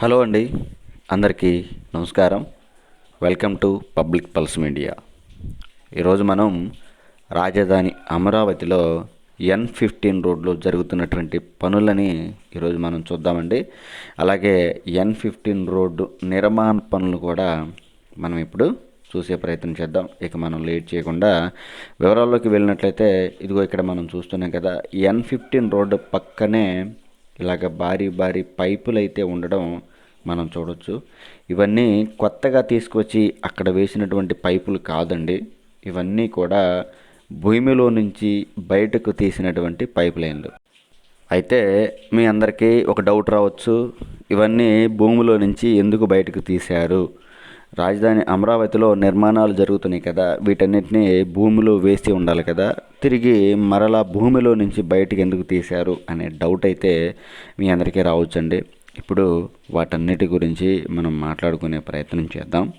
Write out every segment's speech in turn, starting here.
Hello అండి అందరికీ నమస్కారం. Welcome to public pulse media. ఈరోజు మనం రాజధాని అమరావతిలో ఎన్ ఫిఫ్టీన్ రోడ్లో జరుగుతున్నటువంటి పనులని ఈరోజు మనం చూద్దామండి. అలాగే ఎన్ ఫిఫ్టీన్ రోడ్డు నిర్మాణ పనులు కూడా మనం ఇప్పుడు చూసే ప్రయత్నం చేద్దాం. ఇక మనం లేట్ చేయకుండా వివరాల్లోకి వెళ్ళినట్లయితే ఇదిగో ఇక్కడ మనం చూస్తున్నాం కదా ఎన్ ఫిఫ్టీన్ రోడ్డు పక్కనే ఇలాగ భారీ భారీ పైపులు అయితే ఉండడం మనం చూడొచ్చు. ఇవన్నీ కొత్తగా తీసుకొచ్చి అక్కడ వేసినటువంటి పైపులు కాదండి. ఇవన్నీ కూడా భూమిలో నుంచి బయటకు తీసినటువంటి పైప్ లైన్లు అయితే మీ అందరికీ ఒక డౌట్ రావచ్చు. ఇవన్నీ భూమిలో నుంచి ఎందుకు బయటకు తీశారు? రాజధాని అమరావతిలో నిర్మాణాలు జరుగుతున్నాయి కదా. వీటన్నిటిని భూమిలో వేసి ఉండాలి కదా. తిరిగి మరలా భూమిలో నుంచి బయటికి ఎందుకు తీశారు అనే డౌట్ అయితే మీ అందరికీ రావచ్చండి. ఇప్పుడు వాటన్నిటి గురించి మనం మాట్లాడుకునే ప్రయత్నం చేద్దాం.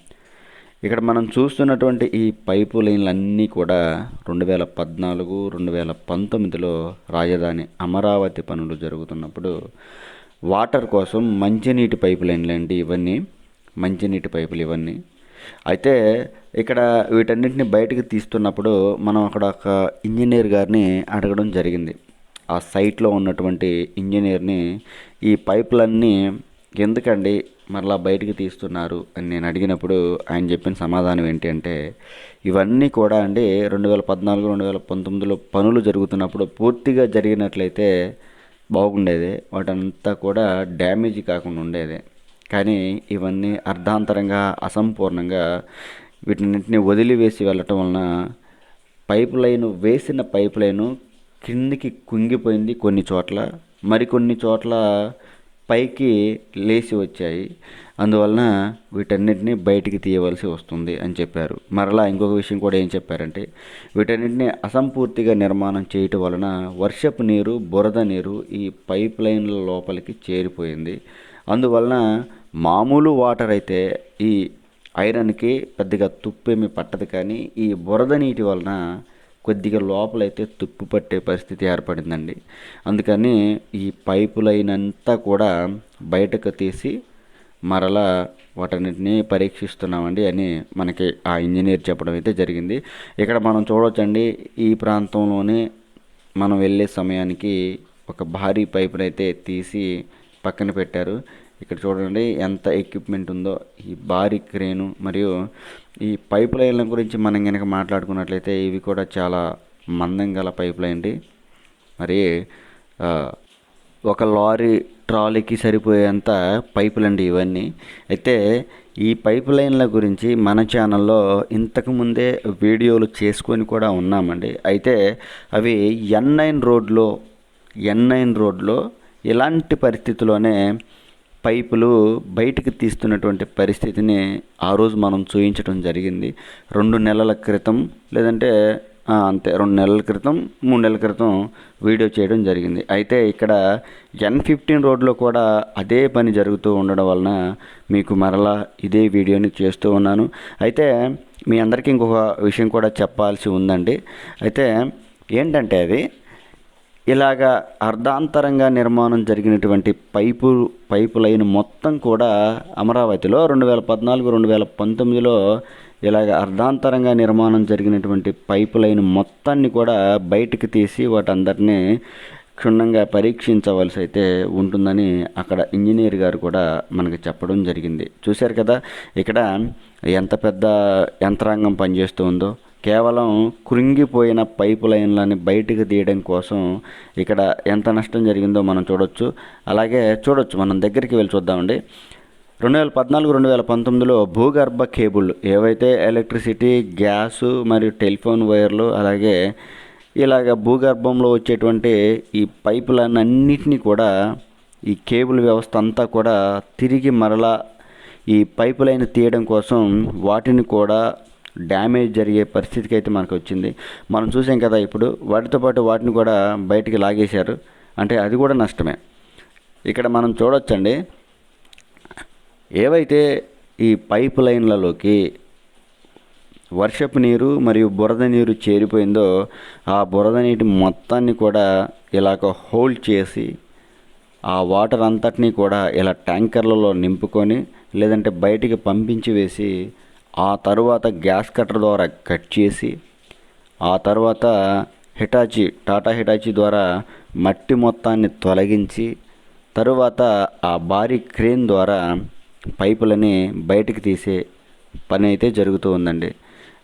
ఇక్కడ మనం చూస్తున్నటువంటి ఈ పైపు లైన్లన్నీ కూడా రెండు వేల పద్నాలుగు రెండు వేల పంతొమ్మిదిలో రాజధాని అమరావతి పనులు జరుగుతున్నప్పుడు వాటర్ కోసం మంచినీటి పైపు లైన్లు అండి ఇవన్నీ? మంచినీటి పైపులు ఇవన్నీ. అయితే ఇక్కడ వీటన్నిటిని బయటకు తీస్తున్నప్పుడు మనం అక్కడ ఒక ఇంజనీర్ గారిని అడగడం జరిగింది. ఆ సైట్లో ఉన్నటువంటి ఇంజనీర్ని ఈ పైపులన్నీ ఎందుకండి మరలా బయటికి తీస్తున్నారు అని నేను అడిగినప్పుడు ఆయన చెప్పిన సమాధానం ఏంటి అంటే ఇవన్నీ కూడా అండి రెండు వేల పద్నాలుగు రెండు వేల పంతొమ్మిదిలో పనులు జరుగుతున్నప్పుడు పూర్తిగా జరిగినట్లయితే బాగుండేది. వాటంతా కూడా డ్యామేజ్ కాకుండా ఉండేది. కానీ ఇవన్నీ అర్ధాంతరంగా అసంపూర్ణంగా వీటిన్నింటినీ వదిలివేసి వెళ్ళటం వలన పైప్ లైన్ వేసిన పైప్ లైను కిందికి కుంగిపోయింది కొన్ని చోట్ల. మరికొన్ని చోట్ల పైకి లేచి వచ్చాయి. అందువలన వీటన్నిటిని బయటికి తీయవలసి వస్తుంది అని చెప్పారు. మరలా ఇంకొక విషయం కూడా ఏం చెప్పారంటే వీటన్నిటిని అసంపూర్తిగా నిర్మాణం చేయటం వలన వర్షపు నీరు బురద నీరు ఈ పైప్ లైన్ల లోపలికి చేరిపోయింది. అందువలన మామూలు వాటర్ అయితే ఈ ఐరన్కి పెద్దగా తుప్పేమి పట్టదు కానీ ఈ బురద నీటి వలన కొద్దిగా లోపలైతే తుప్పు పట్టే పరిస్థితి ఏర్పడిందండి. అందుకని ఈ పైపు లైన్ అంతా కూడా బయటకు తీసి మరలా వాటన్నిటిని పరీక్షిస్తున్నామండి అని మనకి ఆ ఇంజనీర్ చెప్పడం అయితే జరిగింది. ఇక్కడ మనం చూడవచ్చండి ఈ ప్రాంతంలోనే మనం వెళ్ళే సమయానికి ఒక భారీ పైపునైతే తీసి పక్కన పెట్టారు. ఇక్కడ చూడండి ఎంత ఎక్విప్మెంట్ ఉందో ఈ భారీ క్రేను మరియు ఈ పైప్ లైన్ల గురించి మనం కనుక మాట్లాడుకున్నట్లయితే ఇవి కూడా చాలా మందం గల పైప్ లైన్ మరి ఒక లారీ ట్రాలీకి సరిపోయేంత పైపులండి ఇవన్నీ. అయితే ఈ పైప్ లైన్ల గురించి మన ఛానల్లో ఇంతకుముందే వీడియోలు చేసుకొని కూడా ఉన్నామండి. అయితే అవి ఎన్ నైన్ రోడ్లో ఎన్ నైన్ రోడ్లో ఇలాంటి పరిస్థితిలోనే పైపులు బయటికి తీస్తున్నటువంటి పరిస్థితిని ఆ రోజు మనం చూయించడం జరిగింది. రెండు నెలల క్రితం లేదంటే అంతే రెండు నెలల క్రితం మూడు నెలల క్రితం వీడియో చేయడం జరిగింది. అయితే ఇక్కడ ఎన్ ఫిఫ్టీన్ రోడ్లో కూడా అదే పని జరుగుతూ ఉండడం వలన మీకు మరలా ఇదే వీడియోని చేస్తూ ఉన్నాను. అయితే మీ అందరికీ ఇంకొక విషయం కూడా చెప్పాల్సి ఉందండి. అయితే ఏంటంటే అది ఇలాగా అర్ధాంతరంగా నిర్మాణం జరిగినటువంటి పైపు పైపు లైన్ మొత్తం కూడా అమరావతిలో రెండు వేల పద్నాలుగు రెండు వేల పంతొమ్మిదిలో ఇలాగ అర్ధాంతరంగా నిర్మాణం జరిగినటువంటి పైపు లైన్ మొత్తాన్ని కూడా బయటకు తీసి వాటందరినీ క్షుణ్ణంగా పరీక్షించవలసి అయితే ఉంటుందని అక్కడ ఇంజనీర్ గారు కూడా మనకి చెప్పడం జరిగింది. చూశారు కదా ఇక్కడ ఎంత పెద్ద యంత్రాంగం పనిచేస్తుందో కేవలం కృంగిపోయిన పైపు లైన్లని బయటకు తీయడం కోసం ఇక్కడ ఎంత నష్టం జరిగిందో మనం చూడొచ్చు. అలాగే చూడొచ్చు మనం దగ్గరికి వెళ్ళి చూద్దామండి. రెండు వేల పద్నాలుగు రెండు వేల పంతొమ్మిదిలో భూగర్భ కేబుల్ ఏవైతే ఎలక్ట్రిసిటీ గ్యాసు మరియు టెలిఫోన్ వైర్లు అలాగే ఇలాగ భూగర్భంలో వచ్చేటువంటి ఈ పైపులన్నింటినీ కూడా ఈ కేబుల్ వ్యవస్థ అంతా కూడా తిరిగి మరలా ఈ పైపు లైన్ తీయడం కోసం వాటిని కూడా డ్యామేజ్ జరిగే పరిస్థితికి అయితే మనకు వచ్చింది మనం చూసాం కదా ఇప్పుడు వాటితో పాటు వాటిని కూడా బయటికి లాగేశారు. అంటే అది కూడా నష్టమే. ఇక్కడ మనం చూడొచ్చండి. ఏవైతే ఈ పైప్ లైన్లలోకి వర్షపు నీరు మరియు బురద నీరు చేరిపోయిందో ఆ బురద నీటి మొత్తాన్ని కూడా ఇలాగ హోల్డ్ చేసి ఆ వాటర్ అంతటినీ కూడా ఇలా ట్యాంకర్లలో నింపుకొని లేదంటే బయటికి పంపించి వేసి ఆ తర్వాత గ్యాస్ కట్టర్ ద్వారా కట్ చేసి ఆ తర్వాత హిటాచి టాటా హిటాచి ద్వారా మట్టి మొత్తాన్ని తొలగించి తరువాత ఆ భారీ క్రేన్ ద్వారా పైపులని బయటికి తీసే పని అయితే జరుగుతూ ఉందండి.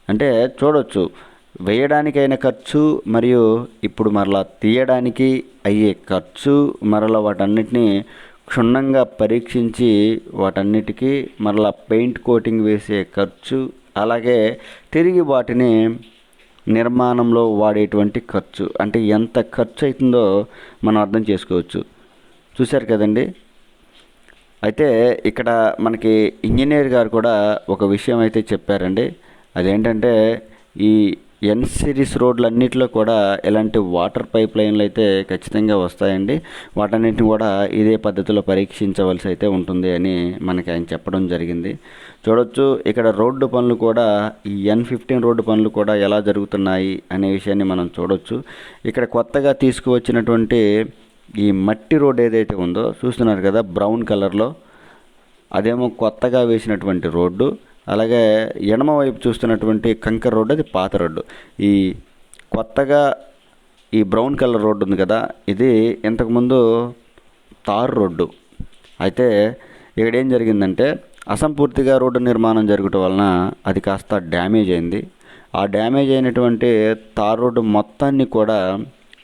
అంటే చూడొచ్చు వేయడానికైన ఖర్చు మరియు ఇప్పుడు మరలా తీయడానికి అయ్యే ఖర్చు మరలా వాటన్నిటిని క్షుణ్ణంగా పరీక్షించి వాటన్నిటికీ మరలా పెయింట్ కోటింగ్ వేసే ఖర్చు అలాగే తిరిగి వాటిని నిర్మాణంలో వాడేటువంటి ఖర్చు. అంటే ఎంత ఖర్చు అవుతుందో మనం అర్థం చేసుకోవచ్చు. చూశారు కదండి? అయితే ఇక్కడ మనకి ఇంజనీర్ గారు కూడా ఒక విషయం అయితే చెప్పారండి. అదేంటంటే ఈ ఎన్ సిరీస్ రోడ్లన్నిటిలో కూడా ఇలాంటి వాటర్ పైప్ లైన్లు అయితే ఖచ్చితంగా వస్తాయండి. వాటన్నిటిని కూడా ఇదే పద్ధతిలో పరీక్షించవలసి అయితే ఉంటుంది అని మనకి ఆయన చెప్పడం జరిగింది. చూడొచ్చు ఇక్కడ రోడ్డు పనులు కూడా ఈ ఎన్ ఫిఫ్టీన్ రోడ్డు పనులు కూడా ఎలా జరుగుతున్నాయి అనే విషయాన్ని మనం చూడొచ్చు. ఇక్కడ కొత్తగా తీసుకువచ్చినటువంటి ఈ మట్టి రోడ్ ఏదైతే ఉందో చూస్తున్నారు కదా బ్రౌన్ కలర్లో. అదేమో కొత్తగా వేసినటువంటి రోడ్డు. అలాగే ఎడమ వైపు చూస్తున్నటువంటి కంకర్ రోడ్డు అది పాత రోడ్డు. ఈ కొత్తగా ఈ బ్రౌన్ కలర్ రోడ్డు ఉంది కదా ఇది ఇంతకుముందు తార్ రోడ్డు. అయితే ఇక్కడ ఏం జరిగిందంటే అసంపూర్తిగా రోడ్డు నిర్మాణం జరగటం వలన అది కాస్త డ్యామేజ్ అయింది. ఆ డ్యామేజ్ అయినటువంటి తార్ రోడ్డు మొత్తాన్ని కూడా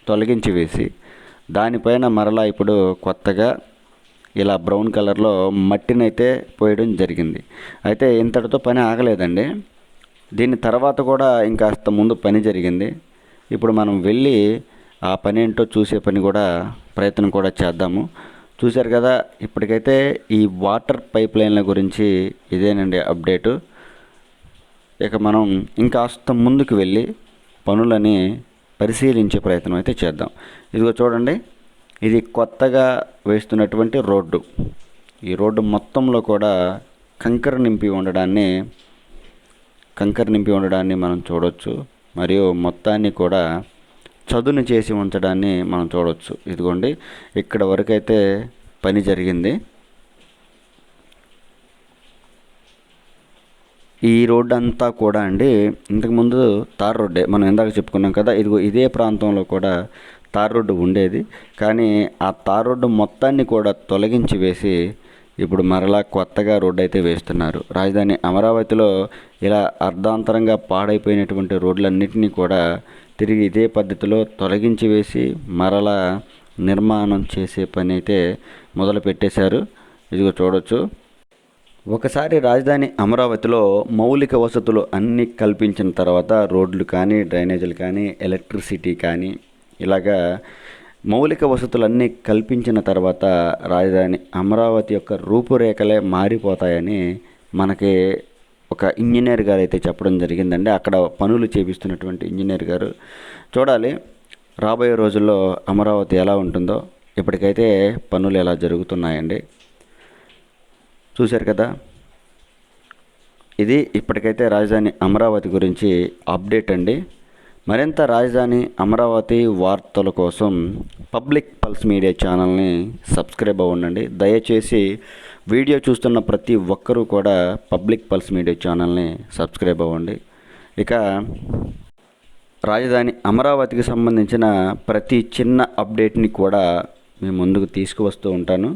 తొలగించి వేసి దానిపైన మరలా ఇప్పుడు కొత్తగా ఇలా బ్రౌన్ కలర్లో మట్టిని అయితే పోయడం జరిగింది. అయితే ఇంతటితో పని ఆగలేదండి. దీని తర్వాత కూడా ఇంకాస్త ముందు పని జరిగింది. ఇప్పుడు మనం వెళ్ళి ఆ పని ఏంటో చూసే పని కూడా ప్రయత్నం కూడా చేద్దాము. చూశారు కదా ఇప్పటికైతే ఈ వాటర్ పైప్ లైన్ల గురించి ఇదేనండి అప్డేటు. ఇక మనం ఇంకాస్త ముందుకు వెళ్ళి పనులని పరిశీలించే ప్రయత్నం అయితే చేద్దాం. ఇదిగో చూడండి ఇది కొత్తగా వేస్తున్నటువంటి రోడ్డు. ఈ రోడ్డు మొత్తంలో కూడా కంకర నింపి ఉండడాన్ని కంకర నింపి ఉండడాన్ని మనం చూడవచ్చు మరియు మొత్తాన్ని కూడా చదును చేసి ఉంచడాన్ని మనం చూడవచ్చు ఇదిగోండి ఇక్కడ వరకైతే పని జరిగింది. ఈ రోడ్డు అంతా కూడా అండి ఇంతకుముందు తార్ రోడ్డే. మనం ఇందాక చెప్పుకున్నాం కదా ఇదిగో ఇదే ప్రాంతంలో కూడా తార్ రోడ్డు ఉండేది. కానీ ఆ తార్ రోడ్డు మొత్తాన్ని కూడా తొలగించి వేసి ఇప్పుడు మరలా కొత్తగా రోడ్డు అయితే వేస్తున్నారు. రాజధాని అమరావతిలో ఇలా అర్ధాంతరంగా పాడైపోయినటువంటి రోడ్లన్నింటినీ కూడా తిరిగి ఇదే పద్ధతిలో తొలగించి వేసి మరలా నిర్మాణం చేసే పని అయితే మొదలు పెట్టేశారు ఇదిగో చూడొచ్చు. ఒకసారి రాజధాని అమరావతిలో మౌలిక వసతులు అన్నీ కల్పించిన తర్వాత రోడ్లు కానీ డ్రైనేజీలు కానీ ఎలక్ట్రిసిటీ కానీ ఇలాగా మౌలిక వసతులన్నీ కల్పించిన తర్వాత రాజధాని అమరావతి యొక్క రూపురేఖలే మారిపోతాయని మనకి ఒక ఇంజనీర్ గారు అయితే చెప్పడం జరిగిందండి. అక్కడ పనులు చేపిస్తున్నటువంటి ఇంజనీర్ గారు. చూడాలి రాబోయే రోజుల్లో అమరావతి ఎలా ఉంటుందో. ఇప్పటికైతే పనులు ఎలా జరుగుతున్నాయండి. చూశారు కదా? ఇది ఇప్పటికైతే రాజధాని అమరావతి గురించి అప్డేట్ అండి. మరింత రాజధాని అమరావతి వార్తల కోసం పబ్లిక్ పల్స్ మీడియా ఛానల్ని సబ్స్క్రైబ్ అవ్వండి. దయచేసి వీడియో చూస్తున్న ప్రతి ఒక్కరూ కూడా పబ్లిక్ పల్స్ మీడియా ఛానల్ని సబ్స్క్రైబ్ అవ్వండి. ఇక రాజధాని అమరావతికి సంబంధించిన ప్రతి చిన్న అప్డేట్ని కూడా మేము ముందుకు తీసుకువస్తూ ఉంటాను.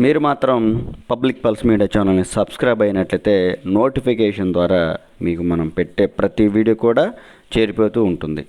మీరు మాత్రం పబ్లిక్ పల్స్ మీడియా ఛానల్ని సబ్స్క్రైబ్ అయినట్లయితే నోటిఫికేషన్ ద్వారా మీకు మనం పెట్టే ప్రతి వీడియో కూడా చేరిపోతూ ఉంటుంది.